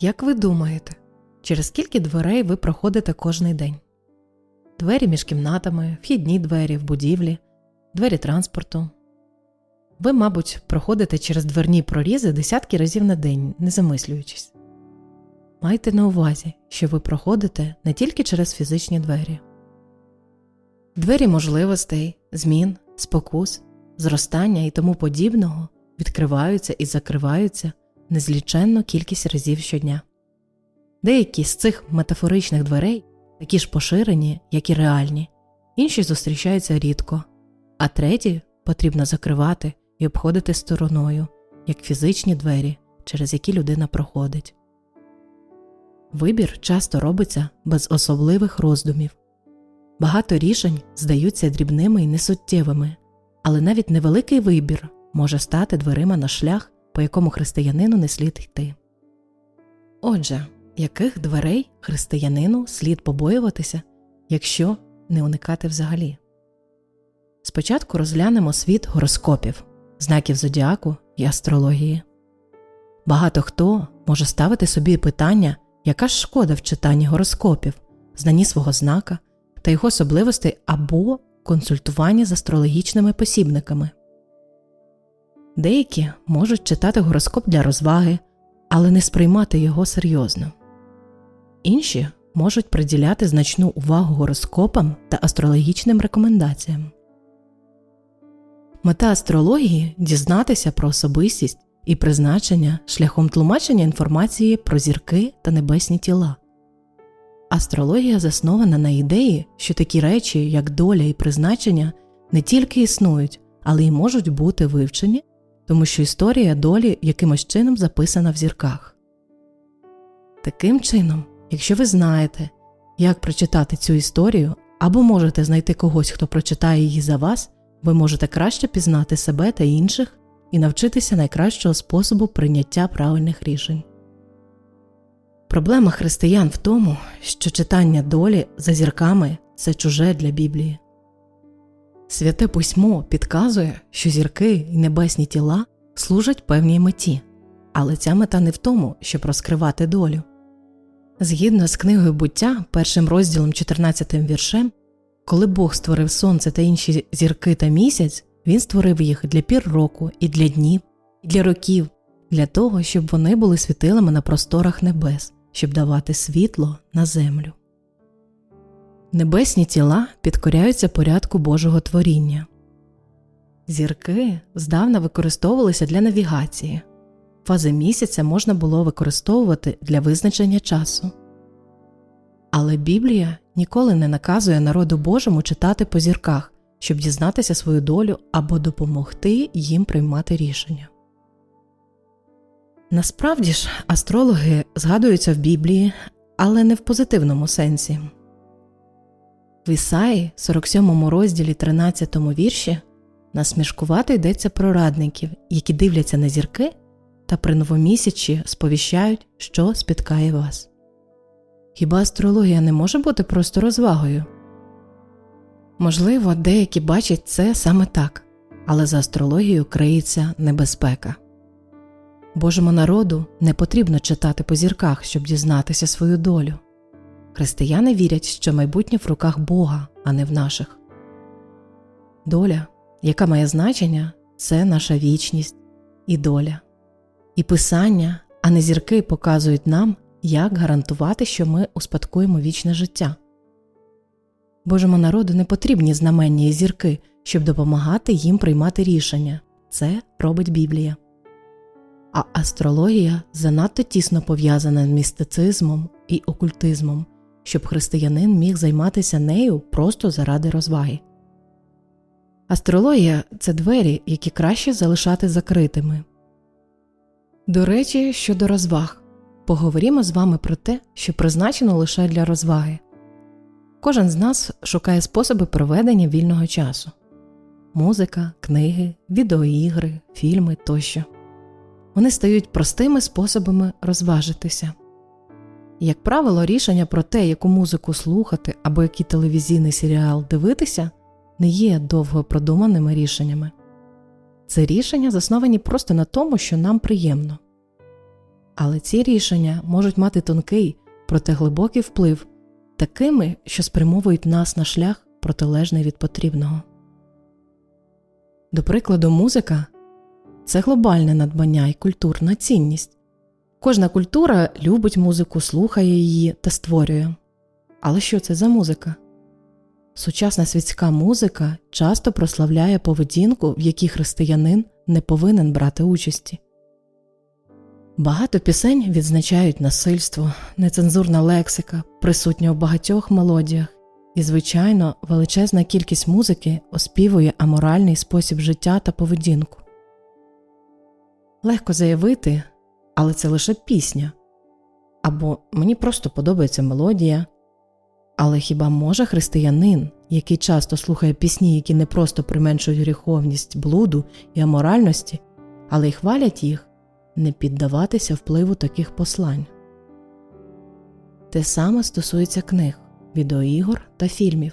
Як ви думаєте, через скільки дверей ви проходите кожний день? Двері між кімнатами, вхідні двері в будівлі, двері транспорту. Ви, мабуть, проходите через дверні прорізи десятки разів на день, не замислюючись. Майте на увазі, що ви проходите не тільки через фізичні двері. Двері можливостей, змін, спокус, зростання і тому подібного відкриваються і закриваються незліченну кількість разів щодня. Деякі з цих метафоричних дверей такі ж поширені, як і реальні, інші зустрічаються рідко, а треті потрібно закривати і обходити стороною, як фізичні двері, через які людина проходить. Вибір часто робиться без особливих роздумів. Багато рішень здаються дрібними і несуттєвими, але навіть невеликий вибір може стати дверима на шлях, по якому християнину не слід йти. Отже, яких дверей християнину слід побоюватися, якщо не уникати взагалі? Спочатку розглянемо світ гороскопів, знаків зодіаку і астрології. Багато хто може ставити собі питання, яка ж шкода в читанні гороскопів, знанні свого знака та його особливостей або консультуванні з астрологічними посібниками. Деякі можуть читати гороскоп для розваги, але не сприймати його серйозно. Інші можуть приділяти значну увагу гороскопам та астрологічним рекомендаціям. Мета астрології дізнатися про особистість і призначення шляхом тлумачення інформації про зірки та небесні тіла. Астрологія заснована на ідеї, що такі речі, як доля і призначення, не тільки існують, але й можуть бути вивчені, тому що історія долі якимось чином записана в зірках. Таким чином, якщо ви знаєте, як прочитати цю історію, або можете знайти когось, хто прочитає її за вас, ви можете краще пізнати себе та інших і навчитися найкращого способу прийняття правильних рішень. Проблема християн в тому, що читання долі за зірками це чуже для Біблії. Святе письмо підказує, що зірки і небесні тіла служать певній меті, але ця мета не в тому, щоб розкривати долю. Згідно з книгою буття, першим розділом 14 віршем, коли Бог створив сонце та інші зірки та місяць, він створив їх для пір року, і для днів, і для років, для того, щоб вони були світилами на просторах небес, щоб давати світло на землю. Небесні тіла підкоряються порядку Божого творіння. Зірки здавна використовувалися для навігації, фази місяця можна було використовувати для визначення часу. Але Біблія ніколи не наказує народу Божому читати по зірках, щоб дізнатися свою долю або допомогти їм приймати рішення. Насправді ж астрологи згадуються в Біблії, але не в позитивному сенсі. В Ісаї, 47 розділі 13 вірші, насмішкувато йдеться про радників, які дивляться на зірки та при новомісячі сповіщають, що спіткає вас. Хіба астрологія не може бути просто розвагою? Можливо, деякі бачать це саме так, але за астрологією криється небезпека. Божому народу не потрібно читати по зірках, щоб дізнатися свою долю. Християни вірять, що майбутнє в руках Бога, а не в наших. Доля, яка має значення, це наша вічність і доля. І писання, а не зірки показують нам, як гарантувати, що ми успадкуємо вічне життя. Божому народу не потрібні знамення і зірки, щоб допомагати їм приймати рішення це робить Біблія. А астрологія занадто тісно пов'язана з містицизмом і окультизмом, щоб християнин міг займатися нею просто заради розваги. Астрологія це двері, які краще залишати закритими. До речі, щодо розваг, поговоримо з вами про те, що призначено лише для розваги. Кожен з нас шукає способи проведення вільного часу музика, книги, відеоігри, фільми тощо. Вони стають простими способами розважитися. Як правило, рішення про те, яку музику слухати або який телевізійний серіал дивитися, не є довго продуманими рішеннями. Це рішення засновані просто на тому, що нам приємно. Але ці рішення можуть мати тонкий, проте глибокий вплив, такими, що спрямовують нас на шлях протилежний від потрібного. До прикладу, музика це глобальне надбання і культурна цінність. Кожна культура любить музику, слухає її та створює. Але що це за музика? Сучасна світська музика часто прославляє поведінку, в якій християнин не повинен брати участі. Багато пісень відзначають насильство, нецензурна лексика, присутня у багатьох мелодіях, і, звичайно, величезна кількість музики оспівує аморальний спосіб життя та поведінку. Легко заявити, але це лише пісня або мені просто подобається мелодія. Але хіба може християнин, який часто слухає пісні, які не просто применшують гріховність блуду і аморальності, але й хвалять їх, не піддаватися впливу таких послань? Те саме стосується книг, відеоігор та фільмів.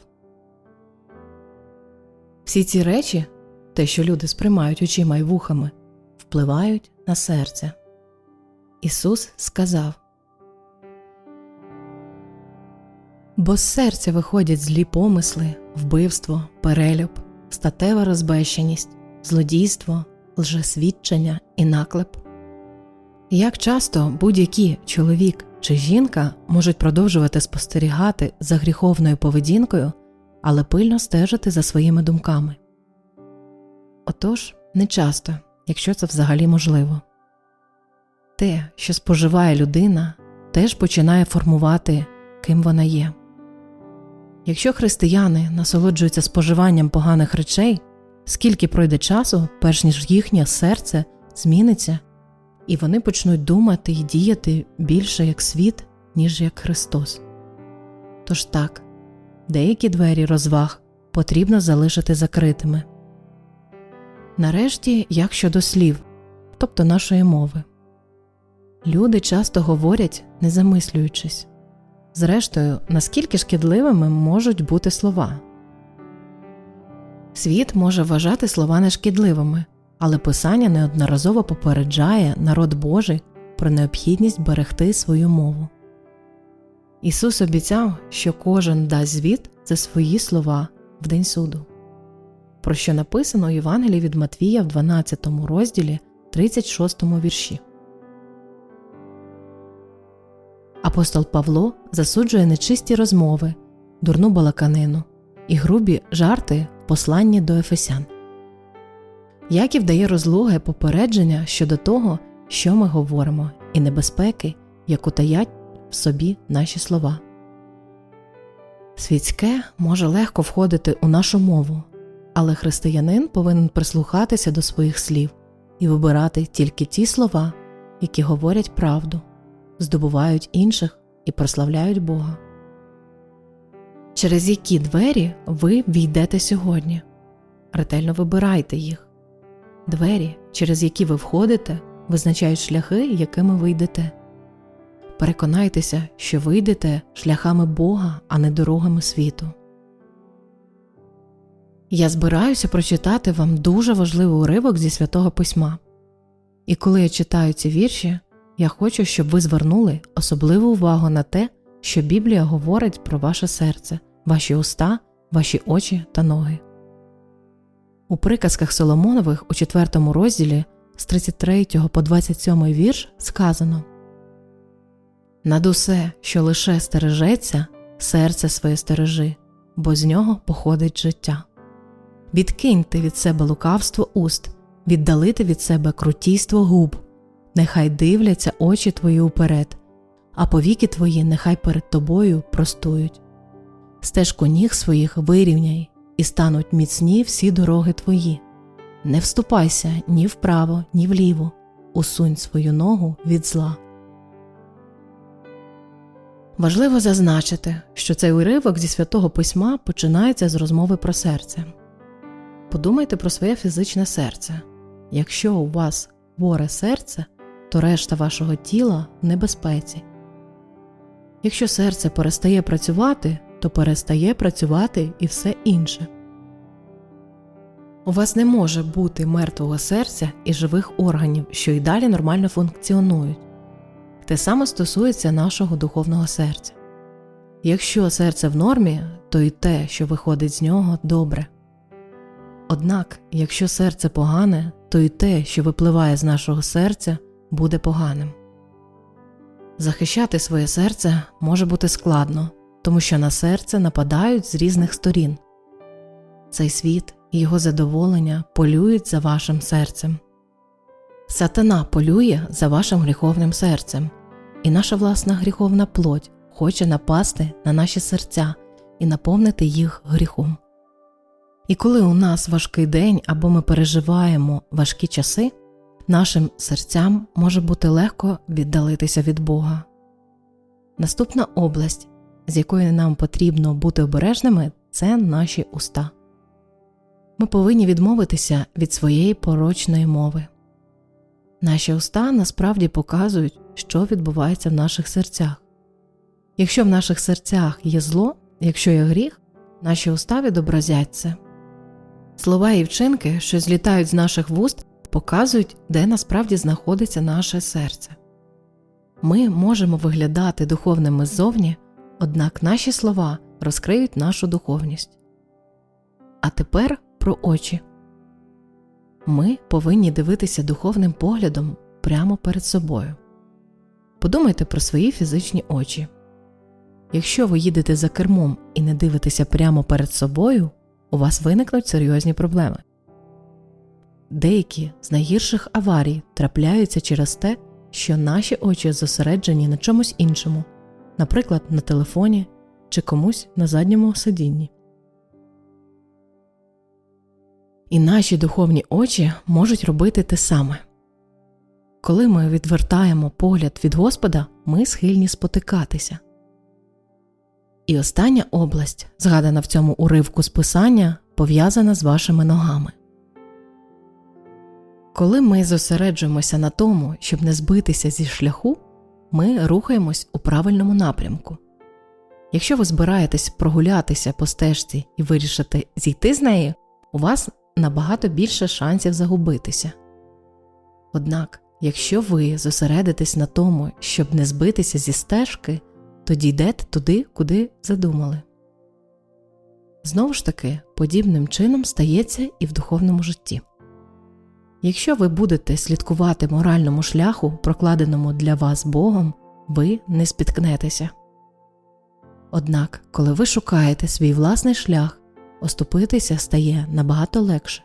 Всі ці речі, те, що люди сприймають очима й вухами, впливають на серце. Ісус сказав Бо з серця виходять злі помисли, вбивство, перелюб, статева розбещеність, злодійство, лжесвідчення і наклеп. Як часто будь-який чоловік чи жінка можуть продовжувати спостерігати за гріховною поведінкою, але пильно стежити за своїми думками? Отож, не часто, якщо це взагалі можливо. Те, що споживає людина, теж починає формувати, ким вона є. Якщо християни насолоджуються споживанням поганих речей, скільки пройде часу, перш ніж їхнє серце зміниться, і вони почнуть думати і діяти більше як світ, ніж як Христос. Тож так, деякі двері розваг потрібно залишити закритими. Нарешті, як щодо слів, тобто нашої мови, люди часто говорять, не замислюючись. Зрештою, наскільки шкідливими можуть бути слова? Світ може вважати слова нешкідливими, але Писання неодноразово попереджає народ Божий про необхідність берегти свою мову. Ісус обіцяв, що кожен дасть звіт за свої слова в день суду, про що написано у Євангелії від Матвія в 12 розділі 36 вірші. Апостол Павло засуджує нечисті розмови, дурну балаканину і грубі жарти в посланні до Ефесян. Яків дає розлоги попередження щодо того, що ми говоримо, і небезпеки, яку таять в собі наші слова. Світське може легко входити у нашу мову, але християнин повинен прислухатися до своїх слів і вибирати тільки ті слова, які говорять правду здобувають інших і прославляють Бога. Через які двері ви війдете сьогодні? Ретельно вибирайте їх. Двері, через які ви входите, визначають шляхи, якими ви йдете. Переконайтеся, що ви йдете шляхами Бога, а не дорогами світу. Я збираюся прочитати вам дуже важливий уривок зі святого письма. І коли я читаю ці вірші, я хочу, щоб ви звернули особливу увагу на те, що Біблія говорить про ваше серце, ваші уста, ваші очі та ноги. У приказках Соломонових у 4 розділі з 33 по 27 вірш сказано Над усе, що лише стережеться, серце своє стережи, бо з нього походить життя. Відкиньте від себе лукавство уст, віддалити від себе крутійство губ нехай дивляться очі твої уперед, а повіки твої нехай перед тобою простують. Стежку ніг своїх вирівняй і стануть міцні всі дороги твої. Не вступайся ні вправо, ні вліво, усунь свою ногу від зла. Важливо зазначити, що цей уривок зі святого письма починається з розмови про серце. Подумайте про своє фізичне серце. Якщо у вас хворе серце, то решта вашого тіла в небезпеці. Якщо серце перестає працювати, то перестає працювати і все інше. У вас не може бути мертвого серця і живих органів, що й далі нормально функціонують. Те саме стосується нашого духовного серця. Якщо серце в нормі, то і те, що виходить з нього, добре. Однак, якщо серце погане, то і те, що випливає з нашого серця, буде поганим. Захищати своє серце може бути складно, тому що на серце нападають з різних сторін. Цей світ і його задоволення полюють за вашим серцем. Сатана полює за вашим гріховним серцем, і наша власна гріховна плоть хоче напасти на наші серця і наповнити їх гріхом. І коли у нас важкий день або ми переживаємо важкі часи, нашим серцям може бути легко віддалитися від Бога. Наступна область, з якою нам потрібно бути обережними, це наші уста. Ми повинні відмовитися від своєї порочної мови. Наші уста насправді показують, що відбувається в наших серцях. Якщо в наших серцях є зло, якщо є гріх, наші уста відобразять це. Слова і вчинки, що злітають з наших вуст, показують, де насправді знаходиться наше серце. Ми можемо виглядати духовними ззовні, однак наші слова розкриють нашу духовність. А тепер про очі. Ми повинні дивитися духовним поглядом прямо перед собою. Подумайте про свої фізичні очі. Якщо ви їдете за кермом і не дивитеся прямо перед собою, у вас виникнуть серйозні проблеми. Деякі з найгірших аварій трапляються через те, що наші очі зосереджені на чомусь іншому, наприклад, на телефоні чи комусь на задньому сидінні. І наші духовні очі можуть робити те саме. Коли ми відвертаємо погляд від Господа, ми схильні спотикатися. І остання область, згадана в цьому уривку з писання, пов'язана з вашими ногами. Коли ми зосереджуємося на тому, щоб не збитися зі шляху, ми рухаємось у правильному напрямку. Якщо ви збираєтесь прогулятися по стежці і вирішите зійти з неї, у вас набагато більше шансів загубитися. Однак, якщо ви зосередитесь на тому, щоб не збитися зі стежки, тоді йдете туди, куди задумали. Знову ж таки, подібним чином стається і в духовному житті. Якщо ви будете слідкувати моральному шляху, прокладеному для вас Богом, ви не спіткнетеся. Однак, коли ви шукаєте свій власний шлях, оступитися стає набагато легше.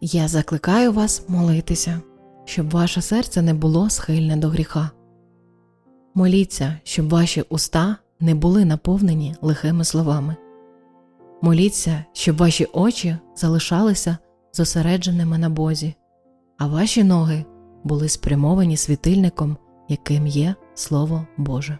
Я закликаю вас молитися, щоб ваше серце не було схильне до гріха. Моліться, щоб ваші уста не були наповнені лихими словами. Моліться, щоб ваші очі залишалися зосередженими на Бозі, а ваші ноги були спрямовані світильником, яким є Слово Боже.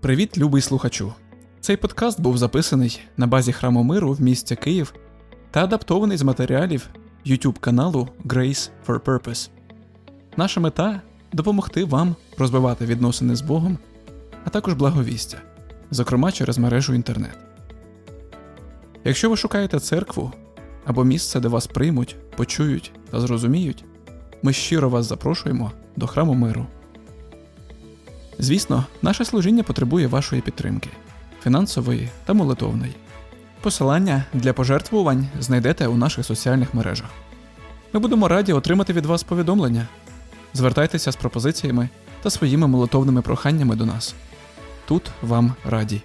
Привіт, любий слухачу! Цей подкаст був записаний на базі храму миру в місті Київ та адаптований з матеріалів YouTube каналу Grace for Purpose. Наша мета допомогти вам розвивати відносини з Богом, а також благовістя, зокрема через мережу інтернет. Якщо ви шукаєте церкву або місце, де вас приймуть, почують та зрозуміють, ми щиро вас запрошуємо до храму миру. Звісно, наше служіння потребує вашої підтримки фінансової та молитовної. Посилання для пожертвувань знайдете у наших соціальних мережах. Ми будемо раді отримати від вас повідомлення. Звертайтеся з пропозиціями та своїми молитовними проханнями до нас. Тут вам раді.